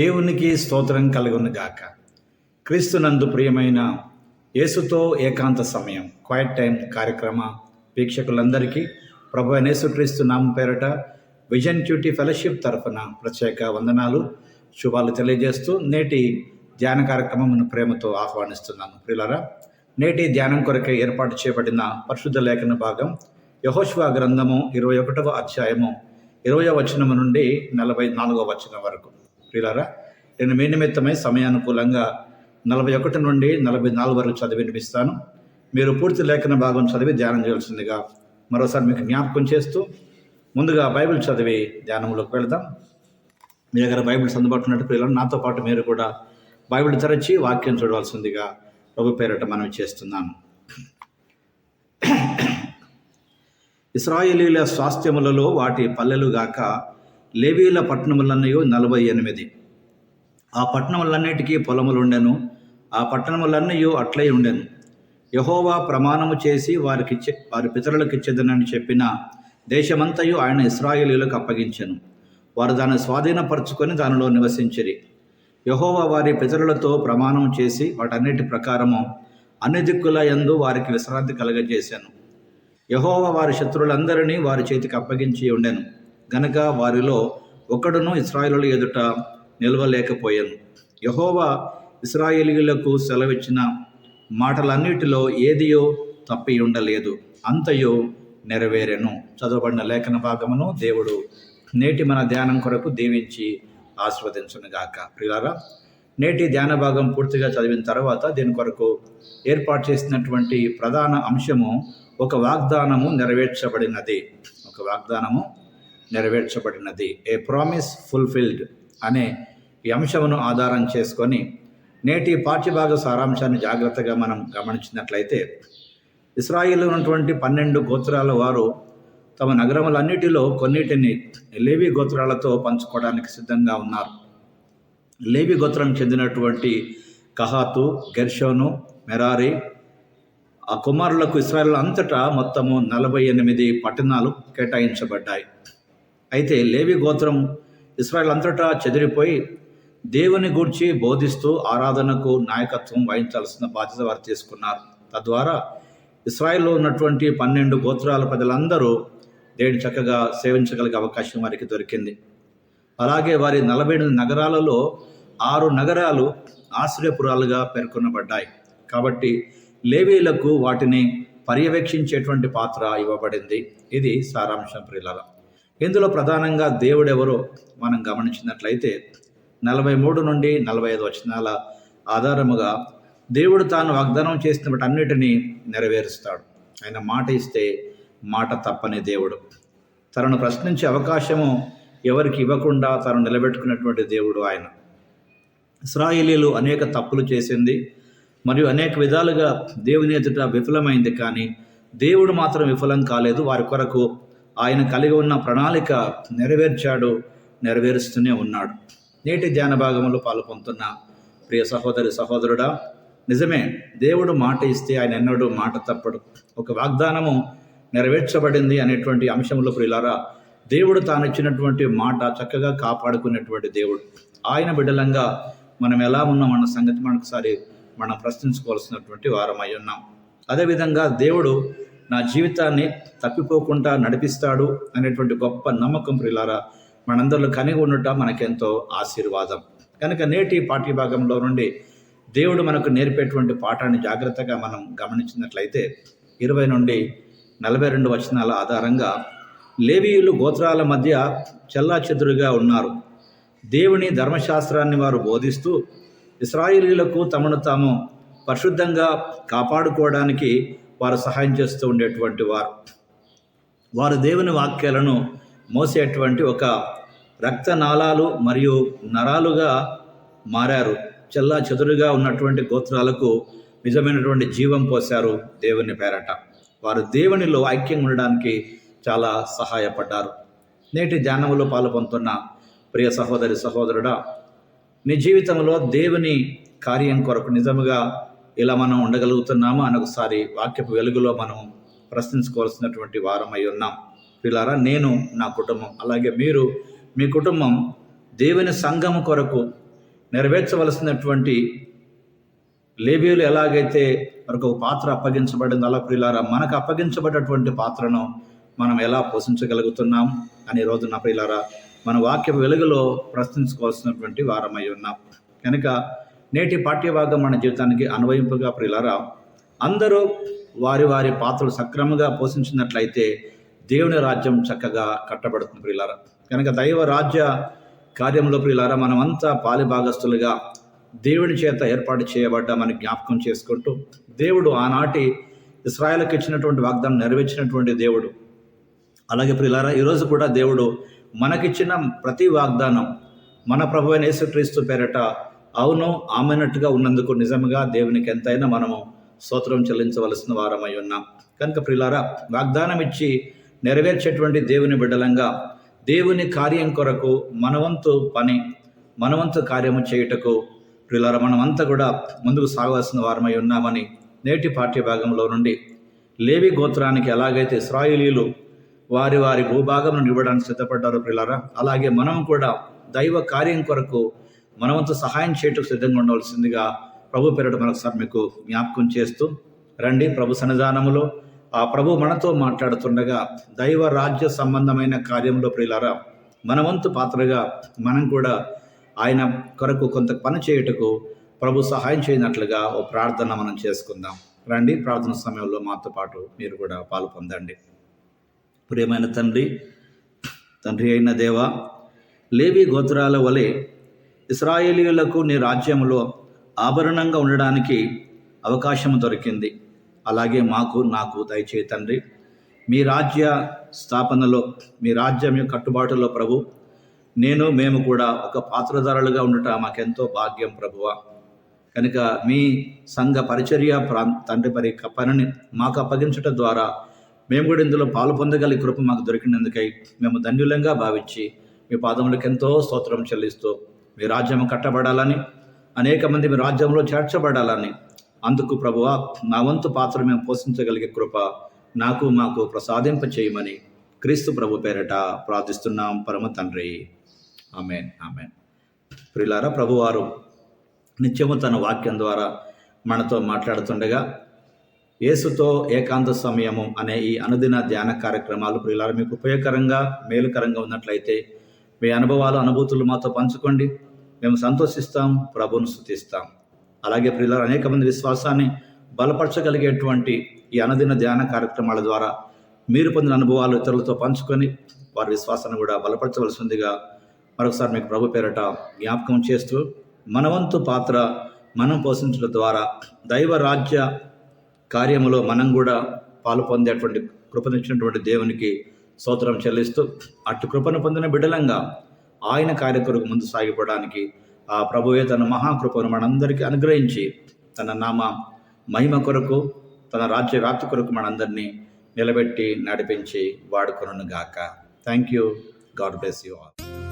దేవునికి స్తోత్రం కలుగును గాక క్రీస్తునందు ప్రియమైన యేసుతో ఏకాంత సమయం క్వైట్ టైం కార్యక్రమ వీక్షకులందరికీ ప్రభు అయిన యేసుక్రీస్తు నామ పేరట విజన్ క్యూటీ ఫెలోషిప్ తరఫున ప్రత్యేక వందనాలు శుభాలు తెలియజేస్తూ నేటి ధ్యాన కార్యక్రమమును ప్రేమతో ఆహ్వానిస్తున్నాను. ప్రియులరా నేటి ధ్యానం కొరకే ఏర్పాటు చేయబడిన పరిశుద్ధ లేఖన భాగం యహోష్వా గ్రంథము ఇరవై ఒకటవ అధ్యాయము ఇరవై వచనము నుండి నలభై నాలుగవ వచనం వరకు. ప్రియులారా నేను మీ నిమిత్తమై సమయానుకూలంగా నలభై ఒకటి నుండి నలభై నాలుగు వరకు చదివి వినిపిస్తాను. మీరు పూర్తి లేఖన భాగం చదివి ధ్యానం చేయాల్సిందిగా మరోసారి మీకు జ్ఞాపకం చేస్తూ ముందుగా బైబిల్ చదివి ధ్యానంలోకి వెళ్దాం. మీ దగ్గర బైబిల్స్ అందుబాటులో ఉన్నట్టు పిల్లలు నాతో పాటు మీరు కూడా బైబిల్ తెరచి వాక్యం చూడవలసిందిగా ప్రభు పేరట మనం చేస్తున్నాను. ఇస్రాయేలీల స్వాస్థ్యములలో వాటి పల్లెలు గాక లేవీల పట్టణములన్నయు నలభై ఎనిమిది. ఆ పట్టణములన్నిటికీ పొలములుండెను ఆ పట్టణములన్నయో అట్లై ఉండెను. యహోవా ప్రమాణము చేసి వారికి వారి పితరులకిచ్చేదనని చెప్పిన దేశమంతయు ఆయన ఇస్రాయేలీలకు అప్పగించెను. వారు దాన్ని స్వాధీనపరచుకొని దానిలో నివసించిరి. యహోవా వారి పితరులతో ప్రమాణం చేసి వాటన్నిటి ప్రకారము అన్ని దిక్కుల యందు వారికి విశ్రాంతి కలగజేశాను యహోవా వారి శత్రువులందరినీ వారి చేతికి అప్పగించి ఉండెను. గనక వారిలో ఒకడును ఇస్రాయిలు ఎదుట నిలవలేకపోయాను. యహోవా ఇస్రాయేలీలకు సెలవిచ్చిన మాటలన్నిటిలో ఏదియో తప్పి ఉండలేదు. అంతయో నెరవేరెను. చదవబడిన లేఖన భాగమును దేవుడు నేటి మన ధ్యానం కొరకు దీవించి ఆస్వాదించునుగాక. ప్రియులారా నేటి ధ్యాన భాగం పూర్తిగా చదివిన తర్వాత దీని కొరకు ఏర్పాటు చేసినటువంటి ప్రధాన అంశము ఒక వాగ్దానము నెరవేర్చబడినది. ఒక వాగ్దానము నెరవేర్చబడినది. ఏ ప్రామిస్ ఫుల్ఫిల్డ్ అనే ఈ అంశమును ఆధారం చేసుకొని నేటి పాఠ్యభాగ సారాంశాన్ని జాగ్రత్తగా మనం గమనించినట్లయితే ఇస్రాయిల్ ఉన్నటువంటి పన్నెండు గోత్రాల వారు తమ నగరములన్నిటిలో కొన్నిటిని లేవి గోత్రాలతో పంచుకోవడానికి సిద్ధంగా ఉన్నారు. లేవి గోత్రం చెందినటువంటి కహాతు గెర్షోను మెరారి ఆ కుమారులకు ఇస్రాయల్ అంతటా మొత్తము నలభై ఎనిమిది పట్టణాలు కేటాయించబడ్డాయి. అయితే లేవి గోత్రం ఇస్రాయల్ అంతటా చెదిరిపోయి దేవుని గూర్చి బోధిస్తూ ఆరాధనకు నాయకత్వం వహించాల్సిన బాధ్యత వారు తీసుకున్నారు. తద్వారా ఇస్రాయిల్లో ఉన్నటువంటి పన్నెండు గోత్రాల ప్రజలందరూ దేవుని చక్కగా సేవించగలిగే అవకాశం వారికి దొరికింది. అలాగే వారి నలభై ఎనిమిది నగరాలలో ఆరు నగరాలు ఆశ్రయపురాలుగా పేర్కొనబడ్డాయి. కాబట్టి లేవీలకు వాటిని పర్యవేక్షించేటువంటి పాత్ర ఇవ్వబడింది. ఇది సారాంశం ప్రియుల ఇందులో ప్రధానంగా దేవుడెవరో మనం గమనించినట్లయితే నలభై మూడు నుండి నలభై ఐదు వచనాల ఆధారముగా దేవుడు తాను వాగ్దానం చేసిన అన్నిటినీ నెరవేరుస్తాడు. ఆయన మాట ఇస్తే మాట తప్పని దేవుడు. తనను ప్రశ్నించే అవకాశము ఎవరికి ఇవ్వకుండా తను నిలబెట్టుకున్నటువంటి దేవుడు ఆయన. ఇస్రాయేలీలు అనేక తప్పులు చేసింది మరియు అనేక విధాలుగా దేవుని ఎదుట విఫలమైంది కానీ దేవుడు మాత్రం విఫలం కాలేదు. వారి కొరకు ఆయన కలిగి ఉన్న ప్రణాళిక నెరవేర్చాడు నెరవేరుస్తూనే ఉన్నాడు. నేటి ధ్యాన భాగంలో పాల్పొందుతున్న ప్రియ సహోదరి సహోదరుడా నిజమే దేవుడు మాట ఇస్తే ఆయన ఎన్నడూ మాట తప్పడు. ఒక వాగ్దానము నెరవేర్చబడింది అనేటువంటి అంశంలో ప్రియులారా దేవుడు తాను ఇచ్చినటువంటి మాట చక్కగా కాపాడుకునేటువంటి దేవుడు. ఆయన బిడ్డలంగా మనం ఎలా ఉన్నామన్న సంగతి మనకుసారి మనం ప్రశ్నించుకోవాల్సినటువంటి వారమై ఉన్నాం. అదేవిధంగా దేవుడు నా జీవితాన్ని తప్పిపోకుండా నడిపిస్తాడు అనేటువంటి గొప్ప నమ్మకం ప్రిలారా మనందరిలో కలిగి ఉండటం మనకెంతో ఆశీర్వాదం. కనుక నేటి పాఠ్యభాగంలో నుండి దేవుడు మనకు నేర్పేటువంటి పాఠాన్ని జాగ్రత్తగా మనం గమనించినట్లయితే ఇరవై నుండి నలభై రెండు వచనాల ఆధారంగా లేవీయులు గోత్రాల మధ్య చెల్లాచెదురుగా ఉన్నారు. దేవుని ధర్మశాస్త్రాన్ని వారు బోధిస్తూ ఇస్రాయిలీలకు తమను తాము పరిశుద్ధంగా కాపాడుకోవడానికి వారు సహాయం చేస్తూ ఉండేటువంటి వారు. వారు దేవుని వాక్యాలను మోసేటువంటి ఒక రక్తనాళాలు మరియు నరాలుగా మారారు. చెల్లా చెదురుగా ఉన్నటువంటి గోత్రాలకు నిజమైనటువంటి జీవం పోశారు దేవుని పేరట. వారు దేవునిలో ఐక్యం ఉండడానికి చాలా సహాయపడ్డారు. నేటి ధ్యానములో పాల్పొందుతున్న ప్రియ సహోదరి సహోదరుడా నీ జీవితంలో దేవుని కార్యం కొరకు నిజముగా ఇలా మనం ఉండగలుగుతున్నామా అని ఒకసారి వాక్యపు వెలుగులో మనం ప్రశ్నించుకోవాల్సినటువంటి వారమై ఉన్నాం. పిల్లారా నేను నా కుటుంబం అలాగే మీరు మీ కుటుంబం దేవుని సంఘం కొరకు నెరవేర్చవలసినటువంటి లేబీలు ఎలాగైతే మనకు ఒక పాత్ర అప్పగించబడింది అలా ప్రియులారా మనకు అప్పగించబడినటువంటి పాత్రను మనం ఎలా పోషించగలుగుతున్నాం అనే రోజు నా ప్రియులారా మన వాక్య వెలుగులో ప్రశ్నించుకోవాల్సినటువంటి వారమై ఉన్నాం. కనుక నేటి పాఠ్యభాగం మన జీవితానికి అన్వయింపుగా ప్రియులారా అందరూ వారి వారి పాత్రలు సక్రమంగా పోషించినట్లయితే దేవుని రాజ్యం చక్కగా కట్టబడుతుంది ప్రియులారా. కనుక దైవ రాజ్య కార్యంలో ప్రియులారా మనమంతా పాలిభాగస్తులుగా దేవుని చేత ఏర్పాటు చేయబడ్డ మన జ్ఞాపకం చేసుకుంటూ దేవుడు ఆనాటి ఇస్రాయల్కి ఇచ్చినటువంటి వాగ్దానం నెరవేర్చినటువంటి దేవుడు. అలాగే ప్రియులారా ఈరోజు కూడా దేవుడు మనకిచ్చిన ప్రతి వాగ్దానం మన ప్రభు అయిన యేసుక్రీస్తు పేరట అవును ఆమెనట్టుగా ఉన్నందుకు నిజంగా దేవునికి ఎంతైనా మనము స్తోత్రం చెల్లించవలసిన వారమై ఉన్నాం. కనుక ప్రిలారా వాగ్దానం ఇచ్చి నెరవేర్చేటువంటి దేవుని బిడ్డలంగా దేవుని కార్యం కొరకు మనవంతు పని మనవంతు కార్యము చేయుటకు ప్రిలారా మనమంతా కూడా ముందుకు సాగవలసిన వారమై ఉన్నామని నేటి పాఠ్య భాగంలో నుండి లేవి గోత్రానికి ఎలాగైతే ఇస్రాయిలీలు వారి వారి భూభాగం ఇవ్వడానికి సిద్ధపడ్డారో ప్రిలారా అలాగే మనం కూడా దైవ కార్యం కొరకు మనవంతు సహాయం చేయటకు సిద్ధంగా ఉండవలసిందిగా ప్రభు పేరట మరొకసారి మీకు జ్ఞాపకం చేస్తూ రండి ప్రభు సన్నిధానములో. ఆ ప్రభు మనతో మాట్లాడుతుండగా దైవ రాజ్య సంబంధమైన కార్యంలో ప్రియులారా మనవంతు పాత్రగా మనం కూడా ఆయన కొరకు కొంత పని చేయుటకు ప్రభు సహాయం చేయనట్లుగా ఓ ప్రార్థన మనం చేసుకుందాం. రండి ప్రార్థన సమయంలో మాతో పాటు మీరు కూడా పాలు పొందండి. ప్రియమైన తండ్రి తండ్రి అయిన దేవ లేవి గోత్రాల వలె ఇస్రాయేలీయులకు నీ రాజ్యంలో ఆభరణంగా ఉండడానికి అవకాశం దొరికింది. అలాగే మాకు నాకు దయచేయి తండ్రి. మీ రాజ్య స్థాపనలో మీ రాజ్యం యొక్క కట్టుబాటులో ప్రభు నేను మేము కూడా ఒక పాత్రధారులుగా ఉండటం మాకెంతో భాగ్యం ప్రభువ. కనుక మీ సంఘ పరిచర్య ప్రా తండ్రి పరి పనిని మాకు అప్పగించటం ద్వారా మేము కూడా ఇందులో పాలు పొందగలి ఈ కృప మాకు దొరికినందుకై మేము ధన్యులంగా భావించి మీ పాదములకు ఎంతో స్తోత్రం చెల్లిస్తూ మీ రాజ్యం కట్టబడాలని అనేక మంది మీ రాజ్యంలో చేర్చబడాలని. అందుకు ప్రభువ నా వంతు పాత్ర మేము పోషించగలిగే కృప నాకు మాకు ప్రసాదింప చేయమని క్రీస్తు ప్రభు పేరట ప్రార్థిస్తున్నాం. పరమ తండ్రి. ఆమెన్. ఆమెన్. ప్రిలారా ప్రభువారు నిత్యము తన వాక్యం ద్వారా మనతో మాట్లాడుతుండగా యేసుతో ఏకాంత సమయము అనే ఈ అనుదిన ధ్యాన కార్యక్రమాలు ప్రియులారా మీకు ఉపయోగకరంగా మేలుకరంగా ఉన్నట్లయితే మీ అనుభవాలు అనుభూతులు మాతో పంచుకోండి. మేము సంతోషిస్తాం ప్రభును స్థుతిస్తాం అలాగే ప్రియులారు అనేక మంది విశ్వాసాన్ని బలపరచగలిగేటువంటి ఈ అనదిన ధ్యాన కార్యక్రమాల ద్వారా మీరు పొందిన అనుభవాలు ఇతరులతో పంచుకొని వారి విశ్వాసాన్ని కూడా బలపరచవలసిందిగా మరొకసారి మీకు ప్రభు పేరట జ్ఞాపకం చేస్తూ మనవంతు పాత్ర మనం పోషించడం ద్వారా దైవ రాజ్య కార్యములో మనం కూడా పాలు పొందేటువంటి కృపనిచ్చినటువంటి దేవునికి స్తోత్రం చెల్లిస్తూ అటు కృపను పొందిన బిడ్డలంగా ఆయన కార్యకరకు ముందు సాగిపోవడానికి ఆ ప్రభువే తన మహాకృపను మనందరికీ అనుగ్రహించి తన నామ మహిమ కొరకు తన రాజ్య వ్యాప్తి కొరకు మనందరినీ నిలబెట్టి నడిపించి వాడుకొను గాక thank you God bless you all